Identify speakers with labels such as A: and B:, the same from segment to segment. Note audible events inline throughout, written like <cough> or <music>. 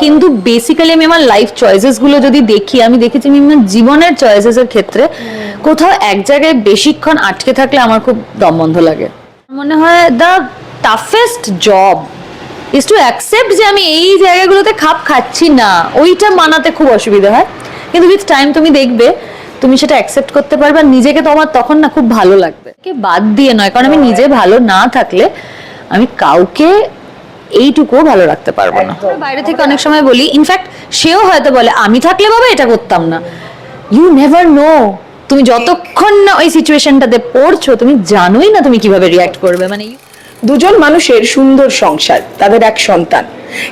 A: কিন্তু বেসিক্যালি আমি আমার লাইফ চয়েসেসগুলো যদি দেখি, আমি দেখেছি আমি আমার জীবনের চয়েসেস এর ক্ষেত্রে কোথাও এক জায়গায় বেশিক্ষণ আটকে থাকলে আমার খুব দম বন্ধ লাগে। মনে হয় the toughest job is to accept যে আমি এই জায়গাগুলোতে খাপ খাচ্ছি না, ওইটা মানাতে খুব অসুবিধা হয়। কিন্তু উইথ টাইম তুমি দেখবে, তুমি সেটা অ্যাকসেপ্ট করতে পারবে আর নিজেকে তোমার তখন না খুব ভালো লাগবে। বাদ দিয়ে নয়, কারণ আমি নিজে ভালো না থাকলে আমি কাউকে এইটুকুও ভালো রাখতে পারব না। বাইরে থেকে অনেক সময় বলি ইনফ্যাক্ট সেও হয়তো বলে আমি থাকলে বাবা এটা করতাম না। ইউ নেভার নো তুমি যতক্ষণ না ওই সিচুয়েশনটাতে পড়ছো তুমি জানোই না তুমি কীভাবে রিয়াক্ট করবে। মানে
B: দুজন মানুষের সুন্দর সংসার তাদের এক সন্তান।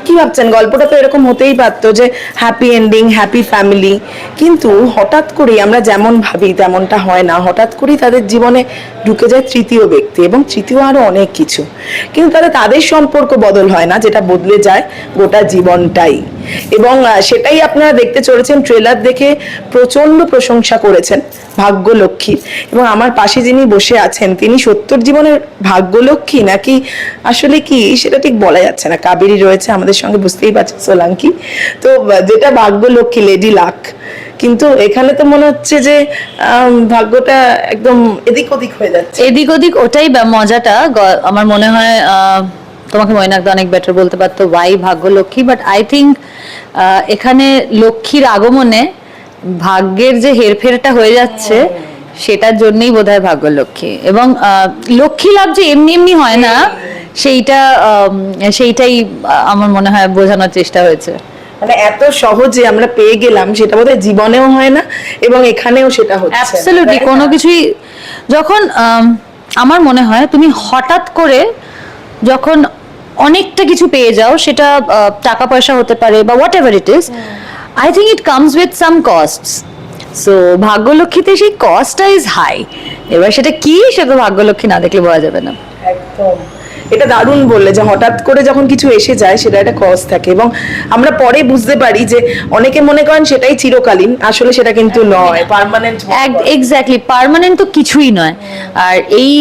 B: কি ভাবছেন? গল্পটা তো এরকম হতেই পারতো যে হ্যাপি এন্ডিং হ্যাপি ফ্যামিলি কিন্তু হঠাৎ করেই আমরা যেমন ভাবি তেমনটা হয় না। হঠাৎ করেই তাদের জীবনে ঢুকে যায় তৃতীয় ব্যক্তি এবং তৃতীয় আরও অনেক কিছু। কিন্তু তাহলে তাদের সম্পর্ক বদল হয় না, যেটা বদলে যায় গোটা জীবনটাই। এবং সেটাই আপনারা দেখতে চলেছেন ট্রেলার দেখে প্রচণ্ড প্রশংসা করেছেন ভাগ্যলক্ষ্মী। এবং আমার পাশে যিনি বসে আছেন, তিনি সত্তর জীবনের ভাগ্যলক্ষ্মী নাকি আসলে কি? সেটা ঠিক বলা যাচ্ছে না। কাবেরী রয়েছে আমাদের সঙ্গে বুঝতেই পারছেন সোলাঙ্কি। তো যেটা ভাগ্যলক্ষ্মী লেডি লাক কিন্তু এখানে তো মনে হচ্ছে যে ভাগ্যটা একদম এদিক ওদিক হয়ে যাচ্ছে।
A: এদিক ওদিক ওটাই মজাটা। আমার মনে হয় তোমাকে ময়নাকদা অনেক বেটার বলতে পারতো ওয়াই ভাগ্য লক্ষ্মী বাট আই থিঙ্ক এখানে লক্ষ্মীর আগমনে ভাগ্যের যে হেরফেরটা হয়ে যাচ্ছে সেটার জন্যই বোধহয় ভাগ্য লক্ষ্মী এবং আহ, লক্ষ্মী লাভ যে এমনি এমনি হয় না সেইটা সেইটাই আমার মনে হয় বোঝানোর চেষ্টা হয়েছে।
B: মানে এত সহজে আমরা পেয়ে গেলাম সেটা বোধহয় জীবনেও হয় না এবং এখানেও সেটা হচ্ছে।
A: অ্যাবসলিউটলি কোনো কিছুই যখন আমার মনে হয় তুমি হঠাৎ করে যখন অনেকটা কিছু পেয়ে যাও সেটা টাকা পয়সা হতে পারে বা whatever it is I think it comes with some costs so ভাগ্যলক্ষ্মীতে সেই কস্টটা ইজ হাই এবার সেটা কি সেটা ভাগ্যলক্ষ্মী না দেখলে বলা যাবে না।
B: একদম। এটা দারুণ বললে যে হঠাৎ করে যখন কিছু এসে যায় সেটা একটা কজ থাকে এবং আমরা পরে বুঝতে পারি যে অনেকে মনে করেন সেটাই চিরকালীন আসলে সেটা কিন্তু নয়। পার্মানেন্ট
A: এক্স্যাক্টলি পার্মানেন্ট তো কিছুই নয়। আর এই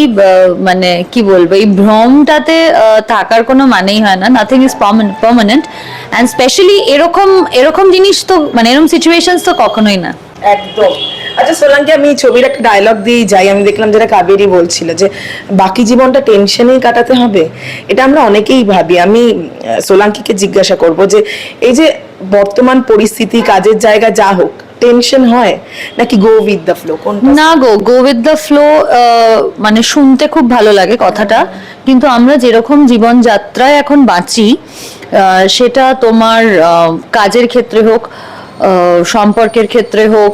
A: মানে কি বলব এই ভ্রমটাতে থাকার কোনো মানেই হয় না। Nothing is permanent and specially এরকম এরকম জিনিস তো মানে এরকম সিচুয়েশনস তো কখনোই না।
B: একদম। আচ্ছা সোলাঙ্কি আমি ছবির একটা ডায়লগ দিয়েই যাই। আমি দেখলাম যেটা কাবেরি বলছিল যে, বাকি জীবনটা টেনশনেই কাটাতে হবে। এটা আমরা অনেকেই ভাবি। আমি সোলাঙ্কিকে জিজ্ঞাসা করব যে, এই যে বর্তমান পরিস্থিতি, কাজের জায়গা যা হোক টেনশন হয়? নাকি গো উইথ দ্য ফ্লো
A: না go go with the flow মানে শুনতে খুব ভালো লাগে কথাটা। কিন্তু আমরা যেরকম জীবনযাত্রায় এখন বাঁচি সেটা তোমার কাজের ক্ষেত্রে হোক সম্পর্কের ক্ষেত্রে হোক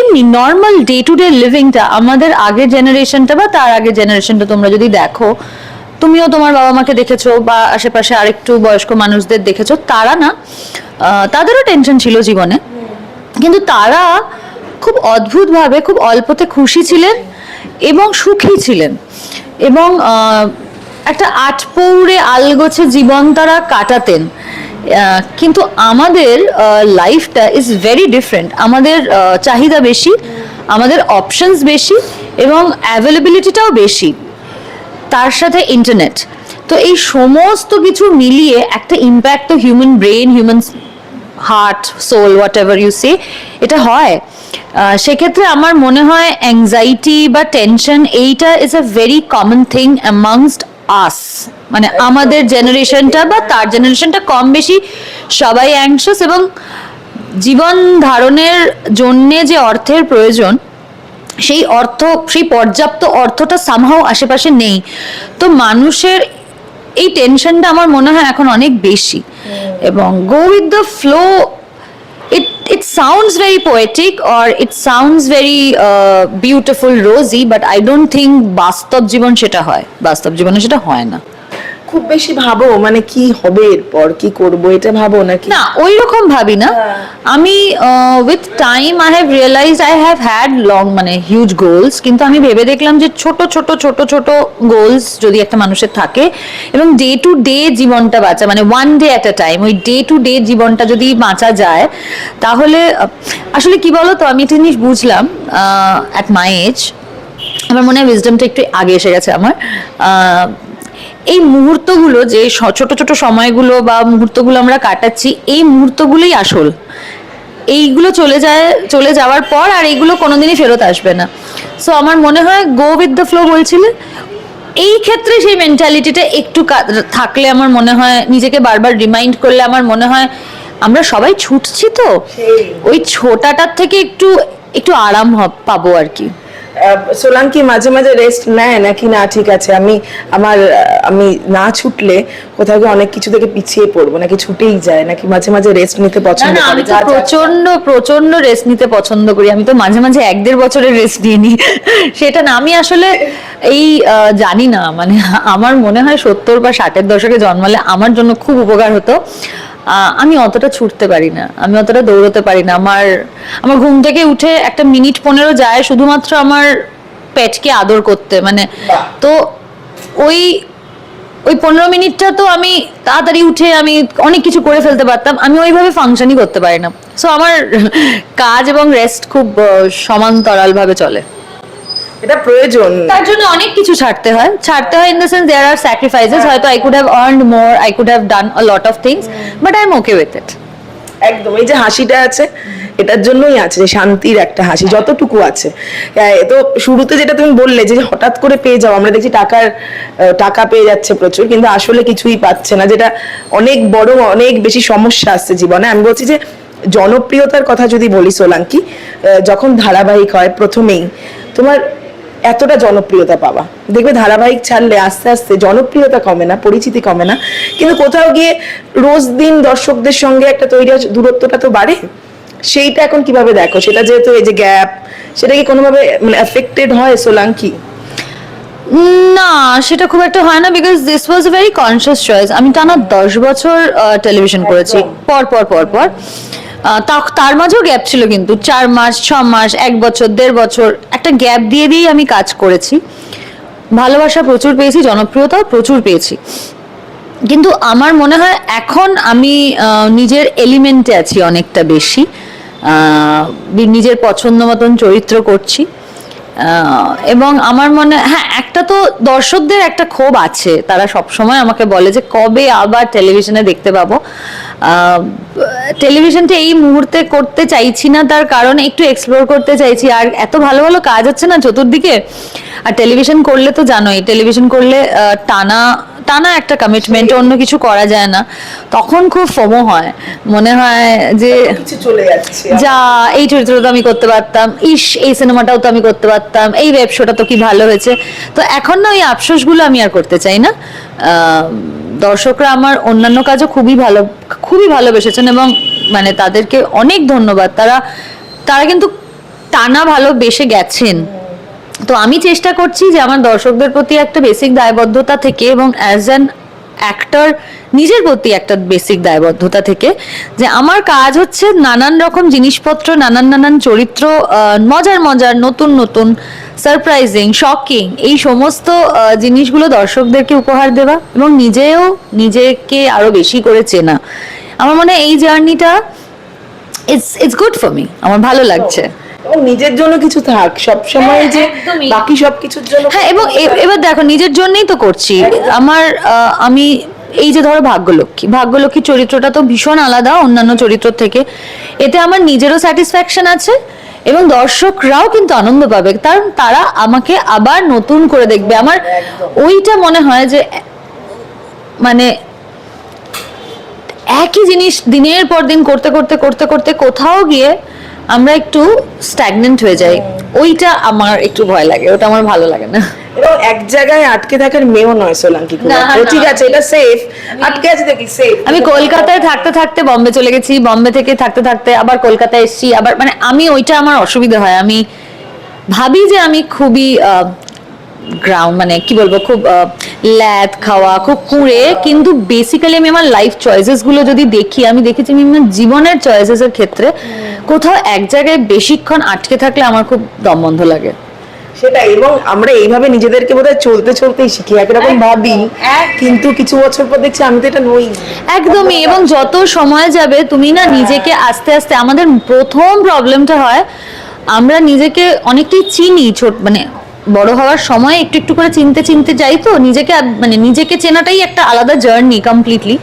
A: এমনি নর্মাল ডে টু ডে লিভিংটা আমাদের আগের জেনারেশনটা বা তার আগের জেনারেশনটা তোমরা যদি দেখো, তুমিও তোমার বাবা মাকে দেখেছ বা আশেপাশে আরেকটু বয়স্ক মানুষদের দেখেছ, তারা না তাদেরও টেনশন ছিল জীবনে। কিন্তু তারা খুব অদ্ভুতভাবে, খুব অল্পতে খুশি ছিলেন এবং সুখী ছিলেন। এবং একটা আটপৌরে আলগোছে জীবন তারা কাটাতেন। কিন্তু আমাদের লাইফটা ইজ ভেরি ডিফারেন্ট আমাদের চাহিদা বেশি, আমাদের অপশনস বেশি এবং অ্যাভেলেবিলিটিটাও বেশি। তার সাথে ইন্টারনেট তো এই সমস্ত কিছু মিলিয়ে একটা ইম্প্যাক্ট তো human brain human heart soul whatever you say এটা হয়। সেক্ষেত্রে আমার মনে হয় অ্যাংজাইটি বা টেনশন এইটা is a very common thing amongst us মানে আমাদের জেনারেশনটা বা তার জেনারেশনটা কম বেশি সবাই অ্যাংশাস এবং জীবন ধারণের জন্যে যে অর্থের প্রয়োজন সেই অর্থ সেই পর্যাপ্ত অর্থটা সামহাও আশেপাশে নেই। তো মানুষের এই টেনশনটা আমার মনে হয় এখন অনেক বেশি। এবং go with the flow it it sounds very poetic or it sounds very beautiful rosy but I don't think বাস্তব জীবন সেটা হয়। বাস্তব জীবনে সেটা হয় না।
B: খুব বেশি ভাবো মানে কি হবে এরপর কি করব এটা ভাবো নাকি?
A: না ওই রকম ভাবি না। আমি with time I have realise I have had long মানে হিউজ গোলস কিন্তু আমি ভেবে দেখলাম যে ছোট ছোট ছোট ছোট গোলস যদি একটা মানুষের থাকে এবং ডে টু ডে জীবনটা বাঁচা মানে one day at a time ওই ডে টু ডে জীবনটা যদি বাঁচা যায় তাহলে আসলে কি বলো তো আমি একটা জিনিস বুঝলাম অ্যাট মাই এজ আমার মনে হয় উইজডমটা একটু আগে এসে গেছে আমার এই মুহূর্তগুলো যে ছোট ছোট সময়গুলো বা মুহূর্তগুলো আমরা কাটাচ্ছি এই মুহূর্তগুলোই আসল। এইগুলো চলে যায় চলে যাওয়ার পর আর এইগুলো কোনোদিনই ফেরত আসবে না। সো আমার মনে হয় গো উইথ দ্য ফ্লো বলছিলে। এই ক্ষেত্রে সেই মেন্টালিটিটা একটু থাকলে আমার মনে হয় নিজেকে বারবার রিমাইন্ড করলে আমার মনে হয় আমরা সবাই ছুটছি তো। ওই ছোটাটার থেকে একটু একটু আরাম পাবো আর কি।
B: সোলাঙ্কি মাঝে মাঝে রেস্ট নেয় নাকি? না ঠিক আছে আমি আমার আমি না ছুটলে কোথাও গিয়ে অনেক কিছু থেকে পিছিয়ে পড়ব নাকি ছুটেই যায় নাকি মাঝে মাঝে রেস্ট নিতে পছন্দ
A: না আমি তো প্রচণ্ড প্রচণ্ড রেস্ট নিতে পছন্দ করি আমি তো মাঝে মাঝে এক দেড় বছরের রেস্ট নিয়ে নিই সেটা না আমি আসলে এই জানি না মানে আমার মনে হয় সত্তর বা ষাটের দশকে জন্মালে আমার জন্য খুব উপকার হতো। আমি অতটা ছুটতে পারি না। আমি অতটা দৌড়তে পারি না। আমার আমার ঘুম থেকে উঠে একটা মিনিট পনেরো যায় শুধুমাত্র আমার পেটকে আদর করতে। মানে তো ওই ওই পনেরো মিনিটটা তো আমি তাড়াতাড়ি উঠে আমি অনেক কিছু করে ফেলতে পারতাম। আমি ওইভাবে ফাংশনই করতে পারি না। সো আমার কাজ এবং রেস্ট খুব আহ, সমান্তরাল ভাবে চলে।
B: এটা প্রয়োজন।
A: তার জন্য অনেক কিছু ছাড়তে হয়। ছাড়তে হয় in the sense there are sacrifices হয়তো I could have earned more I could have done a lot of things but I am okay with it
B: একদম এই যে হাসিটা আছে এটার জন্যই আছে যে শান্তির একটা হাসি যতটুকু আছে। আহ, তো শুরুতে যেটা তুমি বললে যে হঠাৎ করে পেয়ে যাও আমরা দেখছি টাকার টাকা পেয়ে যাচ্ছে প্রচুর কিন্তু আসলে কিছুই পাচ্ছে না যেটা অনেক বড় অনেক বেশি সমস্যা আসছে জীবনে। আমি বলছি যে জনপ্রিয়তার কথা যদি বলি সোলাঙ্কি যখন ধারাবাহিক হয় প্রথমেই তোমার এতটা জনপ্রিয়তা পাওয়া। দেখবে ধারাবাহিক ছাড়লে আস্তে আস্তে জনপ্রিয়তা কমে না পরিচিতি কমে না। কিন্তু কোথাও গিয়ে রোজ দিন দর্শকদের সঙ্গে একটা তৈরি দূরত্বটা তো বাড়ে। সেইটা এখন কীভাবে দেখো? সেটা যেহেতু এই যে গ্যাপ সেটা কি কোনোভাবে মানে এফেক্টেড হয় সোলাঙ্কি?
A: না সেটা খুব একটা হয় না because this was a very conscious choice আমি টানা দশ বছর টেলিভিশন করেছি। পর পর পর পর। তার মাঝেও গ্যাপ ছিল কিন্তু। চার মাস, ছ মাস, এক বছর, দেড় বছর, একটা গ্যাপ দিয়ে দিয়েই আমি কাজ করেছি। ভালোবাসা প্রচুর পেয়েছি, জনপ্রিয়তাও প্রচুর পেয়েছি। কিন্তু আমার মনে হয় এখন আমি নিজের এলিমেন্টে আছি অনেকটা বেশি। নিজের পছন্দ মতন চরিত্র করছি। এবং আমার মনে হ্যাঁ একটা তো দর্শকদের একটা ক্ষোভ আছে। তারা সব সময় আমাকে বলে যে, কবে আবার টেলিভিশনে দেখতে পাবো? টেলিভিশনটা এই মুহূর্তে করতে চাইছি না, তার কারণ একটু এক্সপ্লোর করতে চাইছি। আর এত ভালো ভালো কাজ হচ্ছে না চতুর্দিকে? আর টেলিভিশন করলে তো জানোই টেলিভিশন করলে টানা টানা একটা কমিটমেন্ট অন্য কিছু করা যায় না। তখন খুব ফোমো হয়। মনে হয় যে
B: চলে যাচ্ছে।
A: যা এই চরিত্রটা তো আমি করতে পারতাম ইস এই সিনেমাটাও তো আমি করতে পারতাম এই ওয়েব শোটা তো কি ভালো হয়েছে। তো এখন না ওই আফসোসগুলো আমি আর করতে চাই না। দর্শকরা আমার অন্যান্য কাজও খুবই ভালো খুবই ভালোবেসেছেন এবং মানে তাদেরকে অনেক ধন্যবাদ। তারা তারা কিন্তু টানা ভালোবেসে গেছেন। তো আমি চেষ্টা করছি যে আমার দর্শকদের প্রতি একটা বেসিক দায়বদ্ধতা থেকে এবং অ্যাজ অ্যান অ্যাক্টর নিজের প্রতি একটা বেসিক দায়বদ্ধতা থেকে যে আমার কাজ হচ্ছে নানান রকম জিনিসপত্র, নানান নানান চরিত্র মজার মজার, নতুন নতুন সারপ্রাইজিং শকিং এই সমস্ত জিনিসগুলো দর্শকদেরকে উপহার দেওয়া এবং নিজেও নিজেকে আরও বেশি করে চেনা। আমার মনে হয় এই জার্নিটা it's it's good for me আমার ভালো লাগছে।
B: নিজের জন্য কিছু থাক সব সময়
A: হ্যাঁ,
B: যে বাকি সব কিছুর জন্য
A: হ্যাঁ এবং এবার দেখো নিজের জন্যই তো করছি। আমার আমি এই যে ধরো ভাগ্যলক্ষ্মী ভাগ্যলক্ষ্মী চরিত্রটা তো ভীষণ আলাদা অন্যান্য চরিত্র থেকে। এতে আমার নিজেরও স্যাটিসফ্যাকশন আছে এবং দর্শকরাও কিন্তু আনন্দ পাবে কারণ তারা আমাকে আবার নতুন করে দেখবে। আমার ওইটা মনে হয় যে মানে একই জিনিস দিনের পর দিন করতে করতে করতে করতে কোথাও গিয়ে আমরা একটু স্ট্যাগনেন্ট হয়ে যাই। ওইটা আমার একটু ভয় লাগে ওটা আমার ভালো লাগে না।
B: এক জায়গায় আটকে থাকার মেয়েও নয় সোলাঙ্কি
A: না।
B: ঠিক আছে এটা সেফ আটকে আছে দেখি সেফ
A: আমি কলকাতায় থাকতে থাকতে বম্বে চলে গেছি বম্বে থেকে থাকতে থাকতে আবার কলকাতায় এসেছি আবার মানে আমি ওইটা আমার অসুবিধা হয়। আমি ভাবি যে আমি খুবই গ্রাউন্ড মানে কি বলব খুব ল্যাদ খাওয়া খুব কুঁড়ে কিন্তু বেসিক্যালি আমি আমার লাইফ চয়েসেসগুলো যদি দেখি আমি দেখেছি আমি আমার জীবনের চয়েসেস এর ক্ষেত্রে কোথাও এক জায়গায় বেশিক্ষণ আটকে থাকলে আমার খুব দম বন্ধ লাগে।
B: সেটা এবং আমরা এইভাবে নিজেদেরকে বোধহয় চলতে চলতেই শিখি একরকম ভাবি কিন্তু কিছু বছর পর দেখছি আমি তো এটা নই।
A: একদমই এবং যত সময় যাবে তুমি না নিজেকে আস্তে আস্তে আমাদের প্রথম প্রবলেমটা হয় আমরা নিজেকে অনেকটাই চিনি ছোট মানে বড় হওয়ার সময় একটু একটু করে চিনতে চিনতে যাই তো নিজেকে মানে নিজেকে চেনাটাই একটা আলাদা জার্নি কমপ্লিটলি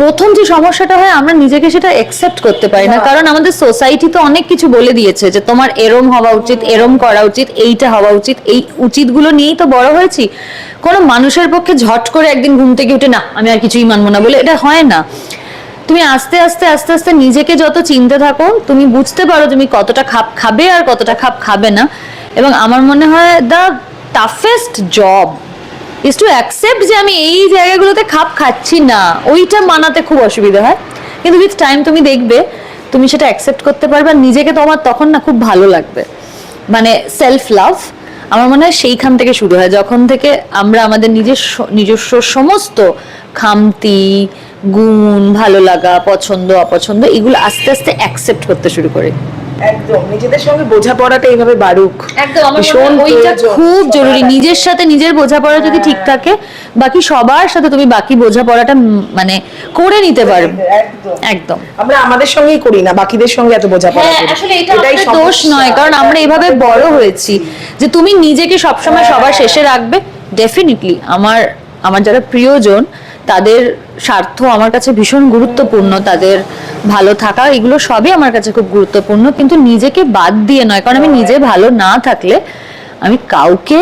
A: প্রথম যে সমস্যাটা হয় আমরা নিজেকে সেটা অ্যাকসেপ্ট করতে পারি না। কারণ আমাদের সোসাইটি তো অনেক কিছু বলে দিয়েছে যে তোমার এরম হওয়া উচিত এরম করা উচিত এইটা হওয়া উচিত এই উচিতগুলো নিয়েই তো বড় হয়েছি। কোনো মানুষের পক্ষে ঝট করে একদিন ঘুম থেকে উঠে না আমি আর কিছুই মানবো না বলে এটা হয় না। তুমি আস্তে আস্তে আস্তে আস্তে নিজেকে যত চিনতে থাকো তুমি বুঝতে পারো তুমি কতটা খাপ খাবে আর কতটা খাপ খাবে না। এবং আমার মনে হয় the toughest job is to accept যে আমি এই জায়গাগুলোতে খাপ খাচ্ছি না। ওইটা মানাতে খুব অসুবিধা হয়। কিন্তু উইথ টাইম তুমি দেখবে, তুমি সেটা অ্যাকসেপ্ট করতে পারবে আর নিজেকে তোমার তখন না খুব ভালো লাগবে। মানে সেলফ লাভ আমার মনে হয় সেইখান থেকে শুরু হয়। যখন থেকে আমরা আমাদের নিজস্ব নিজস্ব সমস্ত খামতি, গুণ, ভালো লাগা, পছন্দ, অপছন্দ এগুলো আস্তে আস্তে অ্যাকসেপ্ট করতে শুরু করি।
B: একদম। নিজেদের সঙ্গে বোঝাপড়াটা এইভাবে বাড়ুক।
A: একদম আমার মনে হয় ওইটা খুব জরুরি। নিজের সাথে নিজের বোঝাপড়া যদি ঠিক থাকে বাকি সবার সাথে তুমি বাকি বোঝাপড়াটা মানে করে নিতে পারবে
B: একদম। আমরা আমাদের সঙ্গেই করি না বাকিদের সঙ্গে এত বোঝাপড়া
A: হ্যাঁ
B: করি।
A: আসলে এটা
B: এটাই
A: আমাদের দোষ নয় কারণ আমরা এভাবে বড় হয়েছি যে তুমি নিজেকে সবসময় সবার শেষে রাখবে। ডেফিনেটলি আমার আমার যারা প্রিয়জন তাদের স্বার্থ আমার কাছে ভীষণ গুরুত্বপূর্ণ তাদের ভালো থাকা এগুলো সবই আমার কাছে খুব গুরুত্বপূর্ণ কিন্তু নিজেকে বাদ দিয়ে নয় কারণ আমি নিজে ভালো না থাকলে আমি কাউকে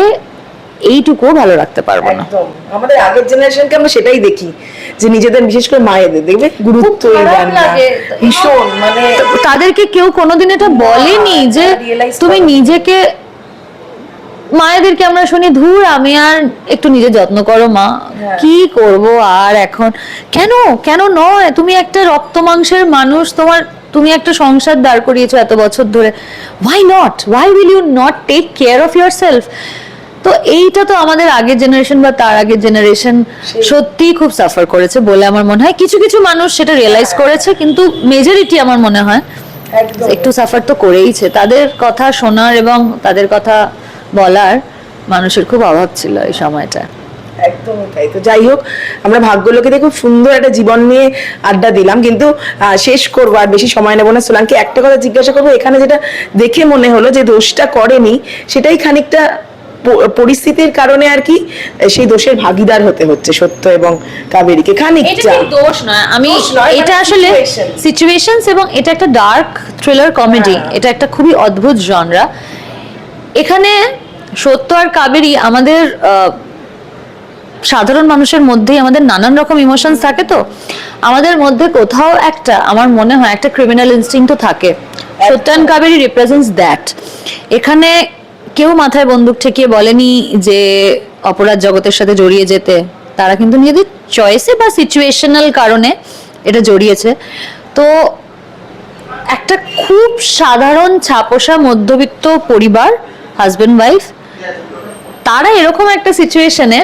A: এইটুকুও ভালো রাখতে পারব না।
B: আমাদের আগের জেনারেশনকে আমরা সেটাই দেখি যে নিজেদের বিশেষ করে মায়েদের দেখবে?
A: গুরুত্ব
B: ভীষণ মানে
A: তাদেরকে কেউ কোনোদিন এটা বলেনি যে তুমি নিজেকে মায়েদেরকে আমরা শুনি ধুর আমি আর একটু নিজে যত্ন করো মা।
B: হ্যাঁ।
A: কি করব আর এখন? কেন? কেন নয়? তুমি একটা রক্ত মাংসের মানুষ তোমার তুমি একটা সংসার দাঁড় করিয়েছো এত বছর ধরে। Why not why will you not take care of your self তো এইটা তো আমাদের আগের জেনারেশন বা তার আগের জেনারেশন সত্যি খুব সাফার করেছে বলে আমার মনে হয়। কিছু কিছু মানুষ সেটা রিয়েলাইজ করেছে কিন্তু মেজরিটি আমার মনে হয় একটু সাফার তো করেইছে। তাদের কথা শোনার এবং তাদের কথা বলার মানুষের খুব অভাব ছিল এই সময়টা।
B: একদমই তাই তো। যাই হোক আমরা ভাগ্যলোকে দিয়ে খুব সুন্দর একটা জীবন নিয়ে আড্ডা দিলাম। কিন্তু শেষ করব আর বেশি সময় নেব না। সোলানকে একটা কথা জিজ্ঞাসা করব এখানে যেটা দেখে মনে হলো যে দোষটা করেনি সেটাই খানিকটা পরিস্থিতির কারণে আর কি সেই দোষের ভাগিদার হতে হচ্ছে সত্য এবং কাবেরীকে।
A: এটা
B: খানিকটা
A: দোষ নয়। আমি
B: নয়,
A: এটা
B: মানে
A: আসলে। সিচুয়েশনস এবং এটা একটা ডার্ক থ্রিলার কমেডি। এটা একটা খুবই অদ্ভুত জনরা এখানে সত্য আর কাবেরী আমাদের সাধারণ মানুষের মধ্যেই আমাদের নানান রকম ইমোশনস থাকে তো। আমাদের মধ্যে কোথাও একটা, আমার মনে হয়, একটা ক্রিমিনাল ইনস্টিং তো থাকে। সত্যান কাবেরী রিপ্রেজেন্টস দ্যাট এখানে কেউ মাথায় বন্দুক ঠেকিয়ে বলেনি যে অপরাধ জগতের সাথে জড়িয়ে যেতে। তারা কিন্তু নিজেদের চয়েসে বা সিচুয়েশনাল কারণে এটা জড়িয়েছে। তো একটা খুব সাধারণ ছাপোষা মধ্যবিত্ত পরিবার হাজবেন্ড ওয়াইফ তারা এরকম একটা সিচুয়েশনে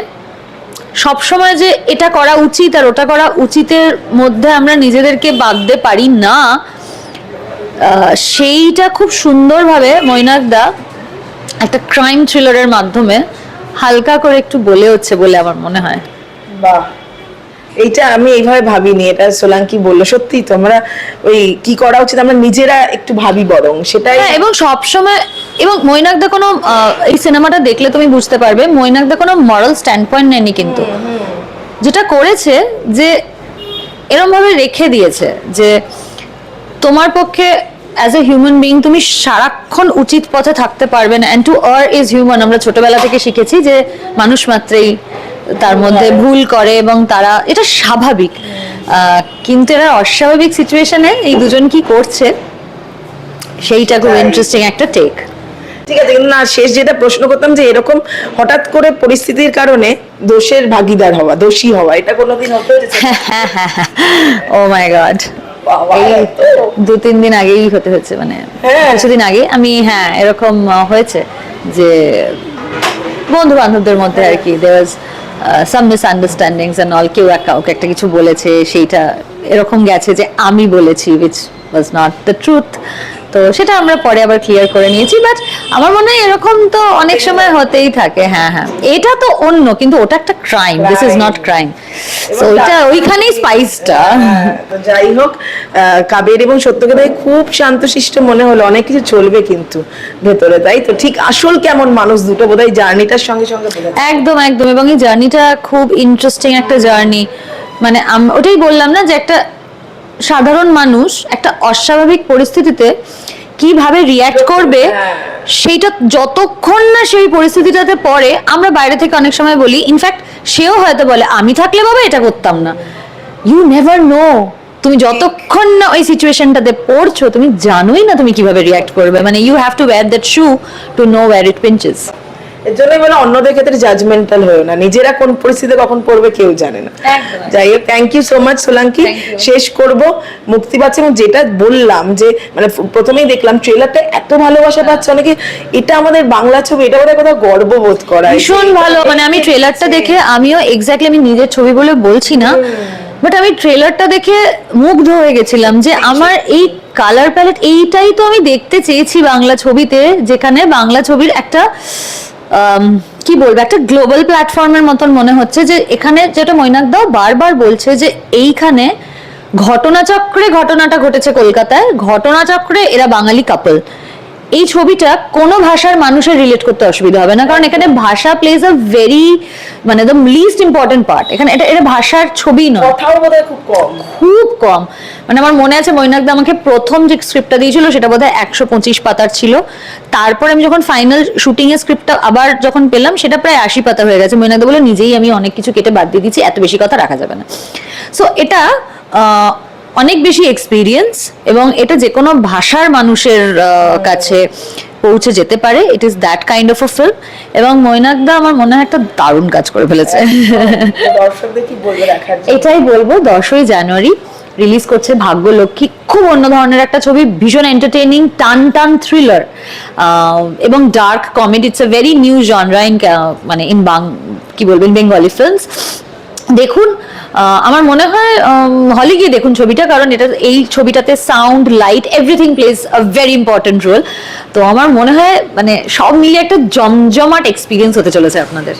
A: সবসময় যে এটা করা উচিত আর ওটা করা উচিতের মধ্যে আমরা নিজেদেরকে বাঁধতে পারি না সেইটা খুব সুন্দরভাবে মৈনাকদা একটা ক্রাইম থ্রিলারের মাধ্যমে হালকা করে একটু বলে হচ্ছে বলে আমার মনে হয়।
B: বাহ। এইটা আমি এইভাবে ভাবিনি এটা সোলাঙ্কি বলল। সত্যি তোমরা ওই কি করা উচিত আমরা নিজেরা একটু ভাবি বরং সেটাই
A: হ্যাঁ এবং সবসময় এবং মৈনাকদা কোনো এই সিনেমাটা দেখলে তুমি বুঝতে পারবে মৈনাকদা কোনো মরাল স্ট্যান্ড পয়েন্ট নেয়নি কিন্তু। যেটা করেছে যে এরম ভাবে রেখে দিয়েছে যে তোমার পক্ষে অ্যাজ এ হিউম্যান বিং তুমি সারাক্ষণ উচিত পথে থাকতে পারবে না। And to err is human আমরা ছোটবেলা থেকে শিখেছি যে মানুষ মাত্রেই তার মধ্যে ভুল করে এবং তারা এটা স্বাভাবিক। কিন্তু এরা অস্বাভাবিক সিচুয়েশনে এই দুজন কি করছে সেইটা খুব ইন্টারেস্টিং একটা টেক
B: ঠিক আছে কিন্তু না শেষ যেটা প্রশ্ন করতাম যে এরকম হঠাৎ করে পরিস্থিতির কারণে দোষের ভাগিদার হওয়া দোষী হওয়া এটা কোনোদিন হতে
A: ও মাই গড? দু তিন দিন আগেই হতে হচ্ছে মানে
B: হ্যাঁ।
A: কিছুদিন আগে আমি হ্যাঁ এরকম হয়েছে যে বন্ধু বান্ধবদের মধ্যে আর কি there some misunderstandings and all কেউ এক কাউকে একটা কিছু বলেছে সেইটা এরকম গেছে যে আমি বলেছি which was not the truth তো সেটা আমরা পরে আবার ক্লিয়ার করে নিয়েছি বাট আমার মনে হয় এরকম তো অনেক সময় হতেই থাকে। হ্যাঁ হ্যাঁ। এটা তো অন্য কিন্তু ওটা একটা crime this is not crime তো ওইটা ওইখানেই স্পাইসটা
B: হ্যাঁ, তো যাই হোক কাবের এবং সত্যকে দেখে খুব শান্তশিষ্ট মনে হলো অনেক কিছু চলবে কিন্তু ভেতরে তাই তো? ঠিক আসল কেমন মানুষ দুটো বোধহয় জার্নিটার সঙ্গে সঙ্গে
A: একদম একদম। এবং এই জার্নিটা খুব ইন্টারেস্টিং একটা জার্নি। মানে ওটাই বললাম না যে একটা সাধারণ মানুষ একটা অস্বাভাবিক পরিস্থিতিতে কীভাবে রিয়াক্ট করবে সেইটা যতক্ষণ না সেই পরিস্থিতিটাতে পড়ে আমরা বাইরে থেকে অনেক সময় বলি ইনফ্যাক্ট সেও হয়তো বলে আমি থাকলে বাবা এটা করতাম না। ইউ নেভার নো তুমি যতক্ষণ না ওই সিচুয়েশনটাতে পড়ছো তুমি জানোই না তুমি কীভাবে রিয়াক্ট করবে। মানে you have to wear that shoe to know where it pinches
B: এর জন্যই বলে অন্যদের ক্ষেত্রে জাজমেন্টাল হয়েও না। নিজেরা কোন পরিস্থিতিতে কখন পড়বে কেউ জানে না। যাই হোক thank you so much Solanki. শেষ করব মুক্তি পাচ্ছে এবং যেটা বললাম যে মানে প্রথমেই দেখলাম ট্রেলারটা এত ভালোবাসা পাচ্ছে অনেকে এটা আমাদের বাংলা ছবি এটা বোধহয় কোথাও গর্ব বোধ করা
A: ভীষণ ভালো মানে আমি ট্রেলারটা দেখে আমিও এক্স্যাক্টলি আমি নিজের ছবি বলে বলছি না বাট আমি ট্রেলারটা দেখে মুগ্ধ হয়ে গেছিলাম যে আমার এই কালার প্যালেট এইটাই তো আমি দেখতে চেয়েছি বাংলা ছবিতে যেখানে বাংলা ছবির একটা কি বলব, একটা গ্লোবাল প্ল্যাটফর্মের মতন মনে হচ্ছে যে এখানে যেটা মৈনাক দাও বারবার বলছে যে এইখানে ঘটনাচক্রে ঘটনাটা ঘটেছে কলকাতায়, ঘটনাচক্রে এরা বাঙালি কাপল এই ছবিটা কোনো ভাষার মানুষের রিলেট করতে অসুবিধা হবে না। কারণ এখানে ভাষা প্লেজ আ ভেরি মানে দ্য লিস্ট ইম্পর্টেন্ট পার্ট এখানে এটা এটা ভাষার ছবি নয়।
B: কথাও বোধহয় খুব কম।
A: খুব কম। মানে আমার মনে আছে মৈনাকদা আমাকে প্রথম যে স্ক্রিপ্টটা দিয়েছিল সেটা বোধহয় একশো পঁচিশ পাতার ছিল। তারপর আমি যখন ফাইনাল শুটিং এর স্ক্রিপ্টটা আবার যখন পেলাম সেটা প্রায় আশি পাতা হয়ে গেছে। মৈনাকদা বলে নিজেই আমি অনেক কিছু কেটে বাদ দিয়ে দিচ্ছি এত বেশি কথা রাখা যাবে না। সো এটা অনেক বেশি এক্সপিরিয়েন্স এবং এটা যে কোনো ভাষার মানুষের কাছে পৌঁছে যেতে পারে। It is that kind of a film এবং মৈনাকদা আমার মনে হয় একটা দারুণ কাজ করে ফেলেছে? <laughs> এটাই বলব দশই জানুয়ারি রিলিজ করছে ভাগ্যলক্ষ্মী। খুব অন্য ধরনের একটা ছবি ভীষণ এন্টারটেইনিং টান টান থ্রিলার এবং dark comedy it's a very new genre in মানে ইন বাং কি বলবেন বেঙ্গলি ফিল্মস দেখুন আমার মনে হয় হলে গিয়ে দেখুন ছবিটা, কারণ এটা, এই ছবিটাতে sound light everything plays a very important role তো আমার মনে হয় মানে সব মিলিয়ে একটা জমজমাট এক্সপিরিয়েন্স হতে চলেছে আপনাদের।